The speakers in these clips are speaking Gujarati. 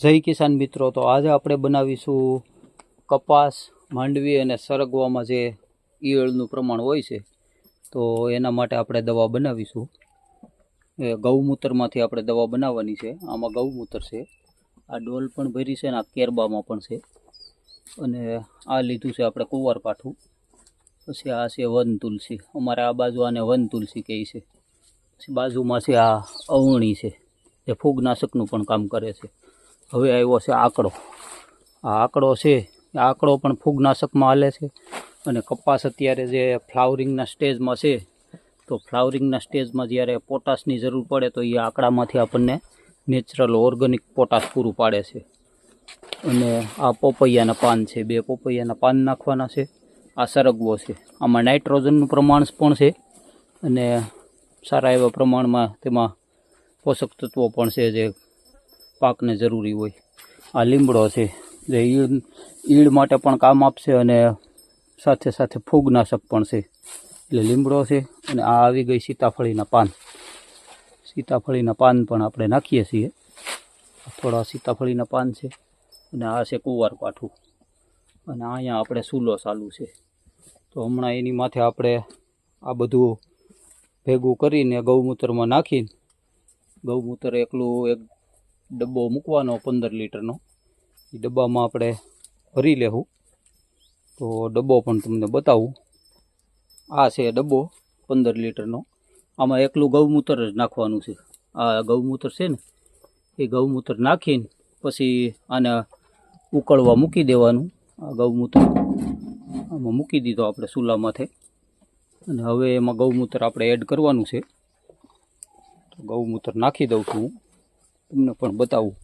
જય કિસાન મિત્રો, તો આજે આપણે બનાવીશું કપાસ માંડવી અને સરગવામાં જે ઈયળનું પ્રમાણ હોય છે, તો એના માટે આપણે દવા બનાવીશું. એ ગૌમૂત્રમાંથી આપણે દવા બનાવવાની છે. આમાં ગૌમૂત્ર છે, આ ડોલ પણ ભરી છે અને આ કેરબામાં પણ છે. અને આ લીધું છે આપણે કુંવાર પાઠું. પછી આ છે વન તુલસી. અમારે આ બાજુ આને વન તુલસી કહે છે. પછી બાજુમાં છે આ અવણી છે, જે ફૂગનાશકનું પણ કામ કરે છે. હવે આવ્યો છે આંકડો. આ આંકડો છે, એ આંકડો પણ ફૂગનાશકમાં હાલે છે અને કપાસ અત્યારે જે ફ્લાવરિંગના સ્ટેજમાં છે, તો ફ્લાવરિંગના સ્ટેજમાં જ્યારે પોટાશની જરૂર પડે તો એ આંકડામાંથી આપણને નેચરલ ઓર્ગેનિક પોટાશ પૂરું પાડે છે. અને આ પોપૈયાના પાન છે, બે પોપૈયાના પાન નાખવાના છે, આ સરગવો છે. આમાં નાઇટ્રોજનનું પ્રમાણ પણ છે અને સારા એવા પ્રમાણમાં તેમાં પોષક તત્વો પણ છે જે પાકને જરૂરી હોય. આ લીમડો છે. જે ઈળ ઈળ માટે પણ કામ આપશે અને સાથે સાથે ફૂગનાશક પણ છે. એટલે લીમડો છે અને આ આવી ગઈ સીતાફળીના પાન. સીતાફળીના પાન પણ આપણે નાખીએ છીએ. થોડા સીતાફળીના પાન છે અને આ છે કુંવાર પાઠું. અને અહીંયા આપણે સૂલો ચાલુ છે. તો હમણાં એની માથે આપણે આ બધું ભેગું કરીને ગૌમૂત્રમાં નાખીને ગૌમૂત્ર એકલું એક ડબ્બો મૂકવાનો પંદર લીટરનો. એ ડબ્બામાં આપણે ભરી લેવું. તો ડબ્બો પણ તમને બતાવું. આ છે ડબ્બો પંદર લીટરનો. આમાં એકલું ગૌમૂત્ર જ નાખવાનું છે. આ ગૌમૂત્ર છે ને, એ ગૌમૂત્ર નાખીને પછી આને ઉકળવા મૂકી દેવાનું. આ ગૌમૂત્ર આમાં મૂકી દીધો આપણે ચૂલામાંથી અને હવે એમાં ગૌમૂત્ર આપણે એડ કરવાનું છે. તો ગૌમૂત્ર નાખી દઉં છું હું. તમને પણ બતાવું.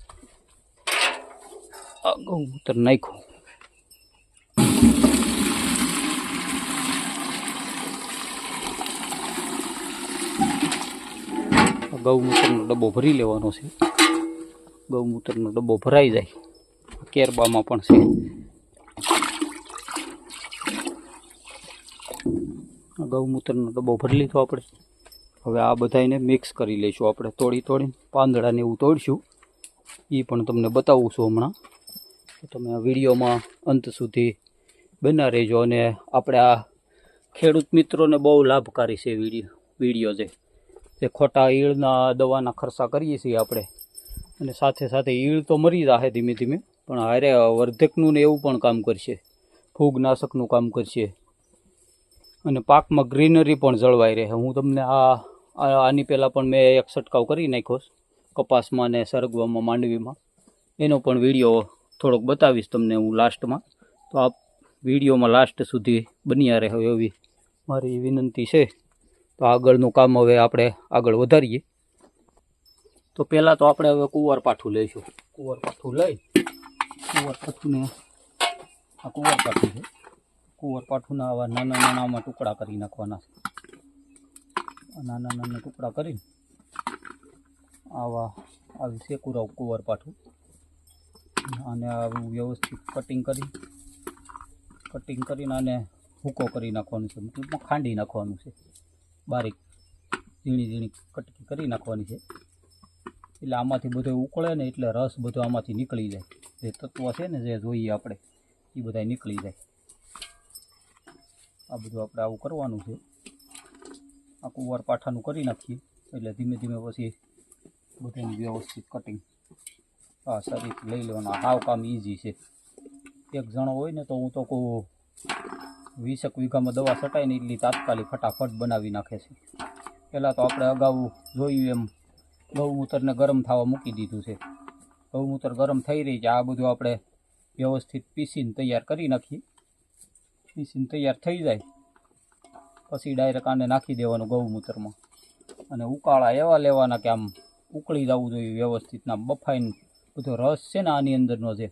ગૌમૂત્ર નાખ્યું. ગૌમૂત્રનો ડબ્બો ભરી લેવાનો છે. ગૌમૂત્રનો ડબ્બો ભરાઈ જાય. કેરબામાં પણ છે. ગૌમૂત્રનો ડબ્બો ભરી લીધો આપણે. હવે આ બધાને મિક્સ કરી લઈશું. આપણે તોડી તોડીને પાંદડાને એવું તોડશું. એ પણ તમને બતાવું છું હમણાં. તમે આ વિડીયોમાં અંત સુધી બના રહેજો અને આપણે આ ખેડૂત મિત્રોને બહુ લાભકારી છે વીડિયો વીડિયો છે જે ખોટા ઈળના દવાના ખર્ચા કરીએ છીએ આપણે. અને સાથે સાથે ઈળ તો મરી જશે ધીમે ધીમે, પણ હારે વર્ધકનું ને એવું પણ કામ કરશે. ફૂગનાશકનું કામ કરશે. અને પાકમાં ગ્રીનરી પણ જળવાઈ રહે. હું તમને આ આ- આની પહેલાં પણ મેં એક છંટકાવ કરી નાખ્યો કપાસમાં ને સરગવામાં, માંડવીમાં. એનો પણ વીડિયો થોડોક બતાવીશ તમને હું લાસ્ટમાં. તો આપ વિડીયોમાં લાસ્ટ સુધી બન્યા રહે એવી મારી વિનંતી છે. તો આગળનું કામ હવે આપણે આગળ વધારીએ. તો પહેલાં તો આપણે હવે કુંવરપાઠું લઈશું. કુંવરપાઠું લઈ કુંવરપાઠુંને આ કુંવરપાઠું છે. કુંવરપાઠુંના આવા નાના નાના ટુકડા કરી નાખવાના નાના નાના ટુકડા કરી આવા આવી શેકુરાવ કુંવર પાઠું. અને આવું વ્યવસ્થિત કટિંગ કરી કટિંગ કરીને આને ભૂકો કરી નાખવાનું છે. મતલબમાં ખાંડી નાખવાનું છે. બારીક ઝીણી ઝીણી કટકી કરી નાખવાની છે. એટલે આમાંથી બધો ઉકળે ને એટલે રસ બધો આમાંથી નીકળી જાય. જે તત્વો છે ને જે જોઈએ આપણે, એ બધા નીકળી જાય. આ બધું આપણે આવું કરવાનું છે. આ કુંવાર પાઠાનું કરી નાખીએ. એટલે ધીમે ધીમે પછી બધાની વ્યવસ્થિત કટિંગ હા, સારી લઈ લેવાના. આ હાવ કામ ઇઝી છે. એક જણો હોય ને તો હું તો કહું, વીસેક વીઘામાં દવા છટાઈને એટલી તાત્કાલિક ફટાફટ બનાવી નાખે છે. પહેલાં તો આપણે અગાઉ જોયું એમ, ગૌમૂત્રને ગરમ થવા મૂકી દીધું છે. ગૌમૂત્ર ગરમ થઈ રહી છે. આ બધું આપણે વ્યવસ્થિત પીસીને તૈયાર કરી નાખીએ. પીસીને તૈયાર થઈ જાય. પછી ડાયરેક્ટ આને નાખી દેવાનું ગૌમૂત્રમાં. અને ઉકાળા એવા લેવાના કે આમ ઉકળી જવું જોઈએ વ્યવસ્થિત. ના બફાઈને બધો રસ છે ને આની અંદરનો જે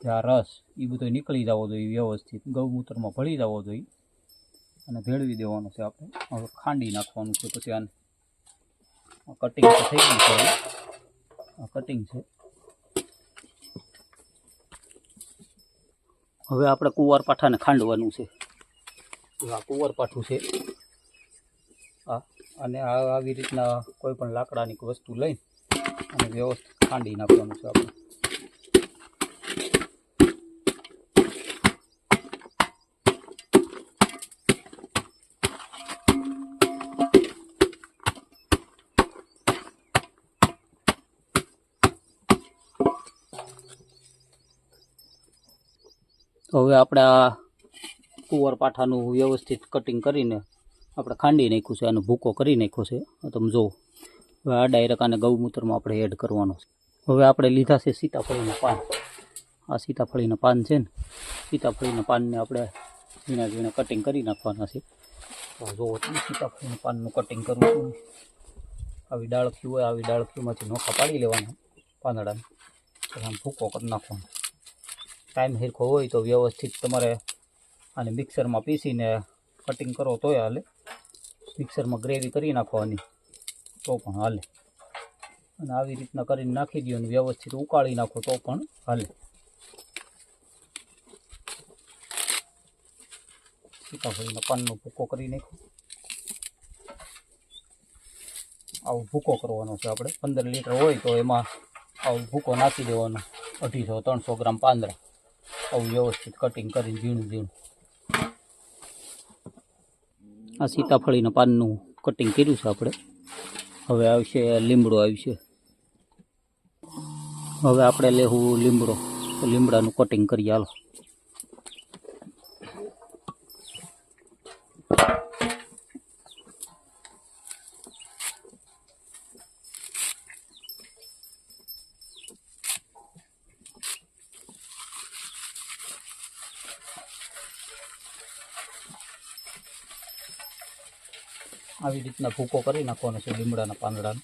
આ રસ એ બધો નીકળી જવો જોઈએ વ્યવસ્થિત. ગૌમૂત્રમાં ભળી જવો જોઈએ. અને ભેળવી દેવાનું છે આપણે. હવે ખાંડી નાખવાનું છે, પછી આને કટિંગ થઈ ગયું છે આ કટિંગ છે. હવે આપણે કુંવાર પાઠાને ખાંડવાનું છે. આ કુંવરપાઠું છે. આ, અને આ આવી રીતના કોઈ પણ લાકડાની વસ્તુ લઈ અને વ્યવસ્થિત ખાંડી નાખવાનું છે આપણે. તો હવે આપણે આ કુંવર પાઠાનું વ્યવસ્થિત કટિંગ કરીને આપણે ખાંડી નાખ્યું છે, આનો ભૂકો કરી નાખ્યો છે. તમે જુઓ. હવે આ ડાયરેક્ટ આને ગૌમૂત્રમાં આપણે એડ કરવાનો છે. હવે આપણે લીધા છે સીતાફળીના પાન. આ સીતાફળીના પાન છે ને, સીતાફળીના પાનને આપણે ઝીણા ઝીણા કટિંગ કરી નાખવાના છે. તો જુઓ સીતાફળીના પાનનું કટિંગ કરવું છું આવી ડાળખી હોય, આવી ડાળખીમાંથી નોખા પાડી લેવાના પાંદડાને. આમ ભૂકો કરી નાખવાનો. ટાઈમ હિરખો હોય તો વ્યવસ્થિત તમારે આને મિક્સરમાં પીસીને કટિંગ કરો તોય હાલે. મિક્સરમાં ગ્રેવી કરી નાખવાની તો પણ હાલે. અને આવી રીતના કરીને નાખી દો અને વ્યવસ્થિત ઉકાળી નાખો તો પણ હાલે. સીતાફળીના પાનનો ભૂકો કરી નાખો. આવો ભૂકો કરવાનો છે આપણે. પંદર લીટર હોય તો એમાં આવો ભૂકો નાખી દેવાનો. અઢીસો, ત્રણસો ગ્રામ પાંદડા. આવું વ્યવસ્થિત કટિંગ કરીને ઝીણું ઝીણું. આ સીતાફળીના પાનનું કટિંગ કર્યું છે આપણે. હવે આવશે લીમડો આવશે. હવે આપણે લેવું લીમડો. લીમડાનું કટિંગ કરીએ હાલો. આવી રીતના ભૂકો કરી નાખવાનો છે લીમડાના પાંદડાનો.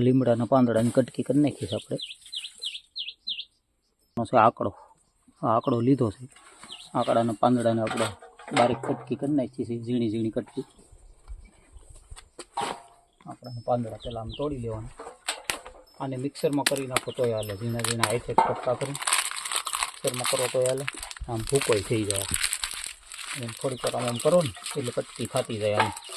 લીમડાના પાંદડાની કટકી કરી નાખી આપણે. છે આંકડો. આંકડો લીધો છે. આંકડાના પાંદડાને આપણે બારીક કટકી કરી નાખી છે. ઝીણી ઝીણી કટકી. આંકડાના પાંદડા પહેલાં આમ તોડી લેવાના. આને મિક્સરમાં કરી નાખો તોય હાલે. ઝીણા ઝીણા હાથે કટકા કરી. મિક્સરમાં કરો તોય હાલે. આમ ભૂકોય થઈ જાય. એમ થોડીક વાર આમ આમ કરો ને એટલે કટકી ખાતી જાય આમ.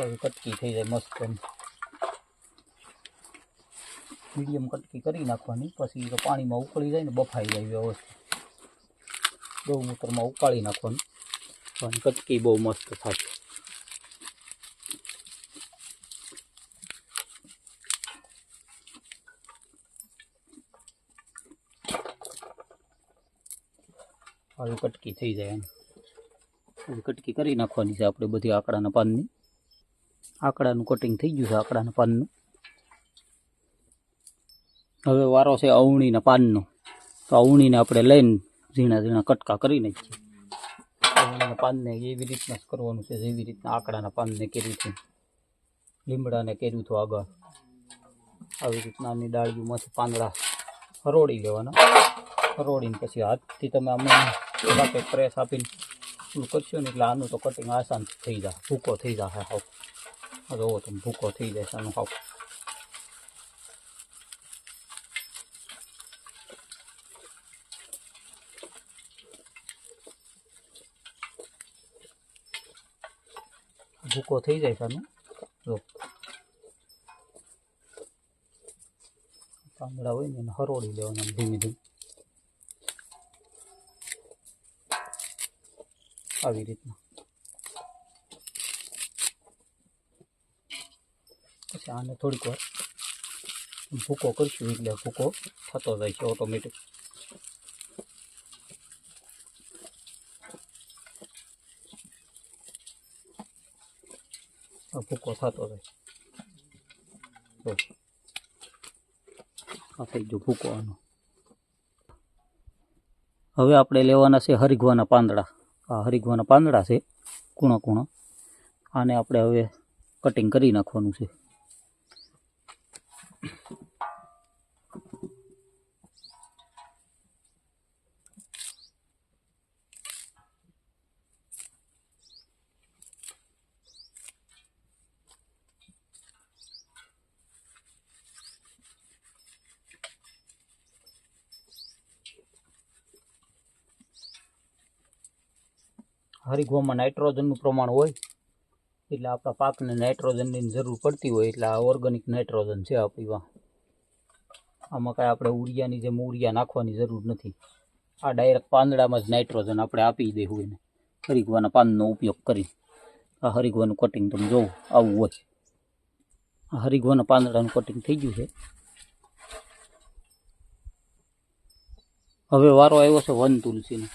તો કટકી થઈ જાય મસ્ત મીડિયમ કટકી કરી નાખવાની, પછી પાણીમાં ઉકળી જાય ને બફાઈ જાય વ્યવસ્થિત ગૌમૂત્રમાં ઉકાળી નાખવાનું. પણ કટકી બહુ મસ્ત થાય. આવી કટકી થઈ જાય એમ. કટકી કરી નાખવાની છે આપણે બધી આંકડાના પાનની. આંકડાનું કટિંગ થઈ ગયું છે, આંકડાના પાનનું. હવે વારો છે અવણીના પાનનો. તો અવણીને આપણે લઈને ઝીણા ઝીણા કટકા કરી નાખીએ અવણીના પાનને એવી રીતના કરવાનું છે જેવી રીતના આંકડાના પાનને કર્યું છે. લીમડાને કર્યું હતું આગળ. આવી રીતના આની ડાળીઓમાંથી પાંદડા હરોળી લેવાના. હરોળીને પછી હાથથી તમે બાપે પ્રેસ આપીને કરશો ને એટલે આનું તો કટિંગ આસાન થઈ જાય, ભૂકો થઈ જાય હાવ. આ તો ભૂકો થઈ જાય આનો હાવ ભૂકો થઈ જાય સામે પાંદડા હોય ને હરોડી લેવાના ધીમે ધીમે આવી રીતના પછી આને થોડીક વાર ભૂકો કરશું. એટલે ભૂકો થતો જાય છે ઓટોમેટિક ભૂકો થતો જાય. જો આ થઈ ગયો ભૂકો આનો. હવે આપણે લેવાના છે હરિગવાના પાંદડા. આ હરિગવાના પાંદડા છે કૂણા કૂણા. આને આપણે હવે કટિંગ કરી નાખવાનું છે. હરિગોમાં નાઇટ્રોજનનું પ્રમાણ હોય, એટલે આપણા પાકને નાઇટ્રોજનની જરૂર પડતી હોય, એટલે આ ઓર્ગેનિક નાઇટ્રોજન છે આપણી વાં આમાં કાંઈ આપણે ઉરિયાની જેમ ઉરિયા નાખવાની જરૂર નથી. આ ડાયરેક્ટ પાંદડામાં જ નાઇટ્રોજન આપણે આપી દેવું એને હરિગવાના પાનનો ઉપયોગ કરી. આ હરિગવાનું કટિંગ તમે જોવો, આવું હોય. આ હરિગવાના પાંદડાનું કટિંગ થઈ ગયું છે. હવે વારો આવ્યો છે વન તુલસીનો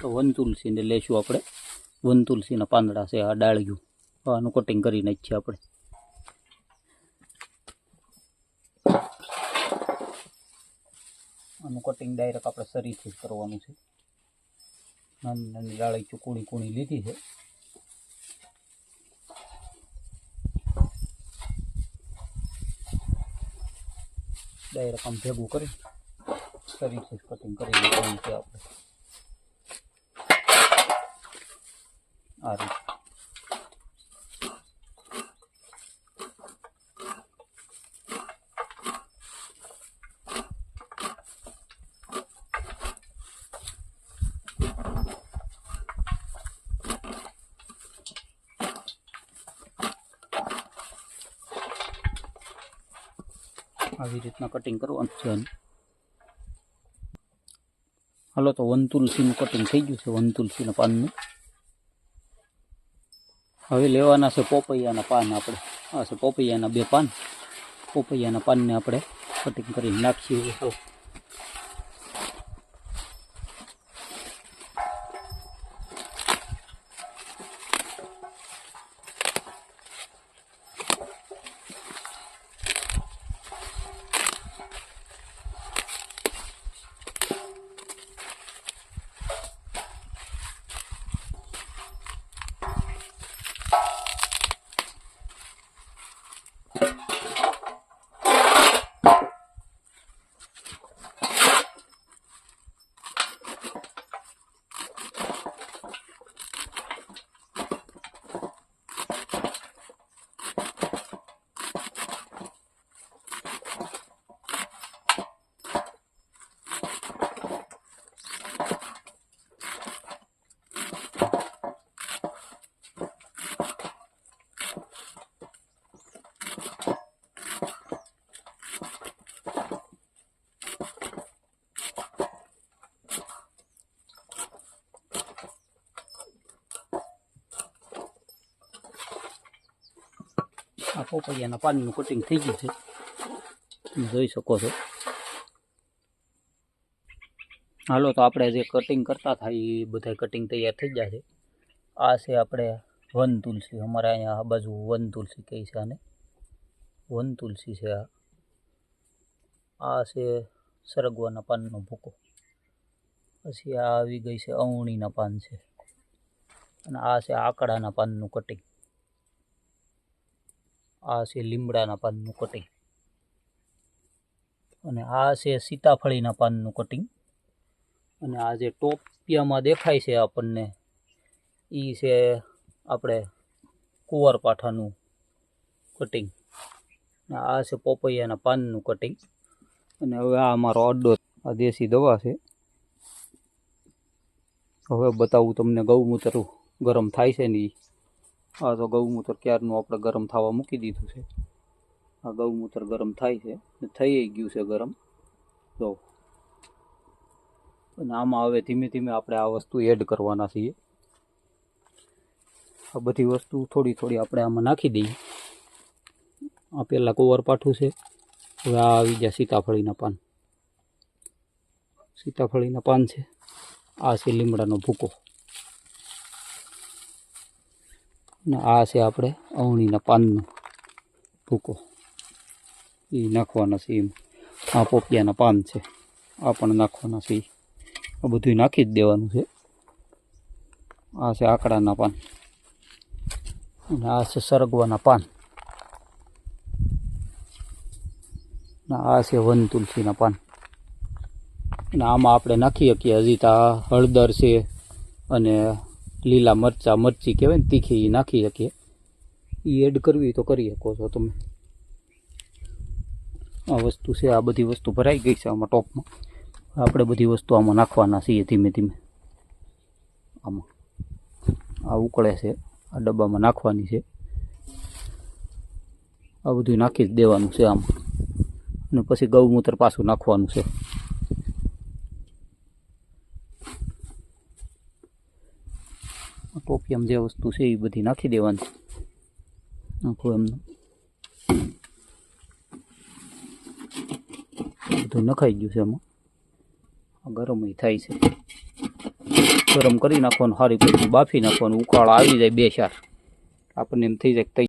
તો વન તુલસીને લેશું આપણે. વન તુલસીના પાંદડા છે, આ ડાળિયું. આનું કટિંગ કરી નાખીએ આપણે. આનું કટિંગ ડાયરેક્ટ આપણે શરીરથી જ કરવાનું છે. નાની નાની ડાળી ચૂકુણી કુણી લીધી છે. ડાયરેક્ટ આમ ભેગું કરી, શરીરથી જ કટિંગ કરી લેવાનું છે આપણે. આ રીતે આવી રીતના કટિંગ કરવાનું છે આનું. હાલો તો વન તુલસીનું કટિંગ થઈ ગયું છે વન તુલસીના પાનનું હવે લેવાના છે પોપૈયાના પાન આપણે. આ છે પોપૈયાના બે પાન. પોપૈયાના પાનને આપણે કટિંગ કરીને નાખીએ. આ પોપૈયાના પાનનું કટિંગ થઈ ગયું છે. તમે જોઈ શકો છો. હાલો, તો આપણે જે કટિંગ કરતા થાય એ બધા કટિંગ તૈયાર થઈ જાય છે. આ છે આપણે વન તુલસી અમારે અહીંયા આ બાજુ વન તુલસી કહે છે આને. વન તુલસી છે આ. આ છે સરગવાના પાનનો ભૂકો. પછી આ આવી ગઈ છે અવણીના પાન છે. અને આ છે આકડાના પાનનું કટિંગ આ છે લીમડાના પાનનું કટિંગ અને આ છે સીતાફળીના પાનનું કટિંગ અને આ જે ટોપિયામાં દેખાય છે આપણને એ છે આપણે કુંવરપાઠાનું કટિંગ આ છે પોપૈયાના પાનનું કટિંગ અને હવે આ અમારો અડ્ડો આ દેશી દવા છે. હવે બતાવું તમને ગૌમૂત્ર ગરમ થાય છે ને. આ તો ગૌમૂત્ર ક્યારનું આપણે ગરમ થવા મૂકી દીધું છે. આ ગૌમૂત્ર ગરમ થાય છે થઈ ગયું છે ગરમ. તો અને આમાં હવે ધીમે ધીમે આપણે આ વસ્તુ એડ કરવાના છીએ. આ બધી વસ્તુ થોડી થોડી આપણે આમાં નાખી દઈએ. આ પહેલાં કુંવરપાઠું છે. હવે આ આવી ગયા સીતાફળીના પાન. સીતાફળીના પાન છે. આ છે લીમડાનો ભૂકો. અને આ છે આપણે અવણીના પાનનો ભૂકો. એ નાખવાના છે એમ. આ પોપિયાના પાન છે. આ પણ નાખવાના છે. આ બધું નાખી જ દેવાનું છે. આ છે આકડાના પાન. અને આ છે સરગવાના પાન. આ છે વન તુલસીના પાન. અને આમાં આપણે નાખી શકીએ હજી તો હળદર છે અને લીલા મરચાં, મરચી કહેવાય ને, તીખી એ નાખી શકીએ. એ એડ કરવી તો કરી શકો છો તમે. આ વસ્તુ છે, આ બધી વસ્તુ ભરાઈ ગઈ છે આમાં ટોપમાં. આપણે બધી વસ્તુ આમાં નાખવાના છીએ ધીમે ધીમે. આમાં. આ ઉકળે છે, આ ડબ્બામાં નાખવાની છે. આ બધું નાખી જ દેવાનું છે આમ. અને પછી ગૌમૂત્ર પાછું નાખવાનું છે. ટોપિયામાં જે વસ્તુ છે એ બધી નાખી દેવાની. નાખું એમનું બધું નખાઈ ગયું છે એમાં. ગરમય ગરમ થાય છે. ગરમ કરી નાખવાનું સારી બાફી નાખવાનું, ઉકાળો આવી જાય બે ચાર. આપણને એમ થઈ જાય